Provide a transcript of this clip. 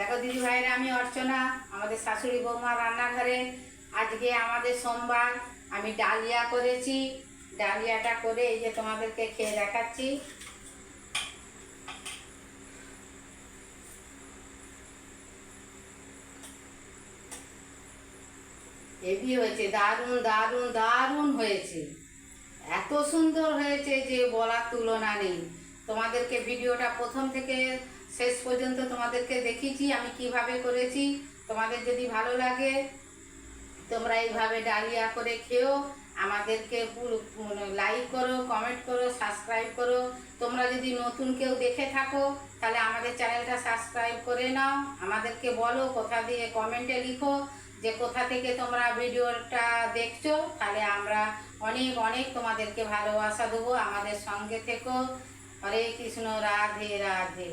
দেখো দিদি ভাইরা আমি অর্চনা, আমাদের শাশুড়ি বৌমা রান্নাঘরে। আজকে আমাদের সোমবার, আমি ডালিয়া করেছি। ডালিয়াটা করে এই যে তোমাদেরকে খেয়ে দেখাচ্ছি। হেভি হয়েছে, দারুণ দারুণ দারুণ হয়েছে। এত সুন্দর হয়েছে যে বলার তুলনা নেই। তোমাদেরকে ভিডিওটা প্রথম থেকে শেষ পর্যন্ত তোমাদেরকে দেখিয়েছি আমি কীভাবে করেছি, তোমাদের যদি ভালো লাগে, তোমরা এইভাবে ডালিয়া করে খেও। আমাদেরকে লাইক করো কমেন্ট করো সাবস্ক্রাইব করো। তোমরা যদি নতুন কেউ দেখে থাকো, তাহলে আমাদের চ্যানেলটা সাবস্ক্রাইব করে নাও। আমাদেরকে বলো কোথা দিয়ে কমেন্টে লিখো যে কোথা থেকে তোমরা ভিডিওটা দেখছ। তাহলে আমরা অনেক অনেক তোমাদেরকে ভালোবাসা দেবো। আমাদের সঙ্গে থেকো। হরে কৃষ্ণ, রাধে রাধে।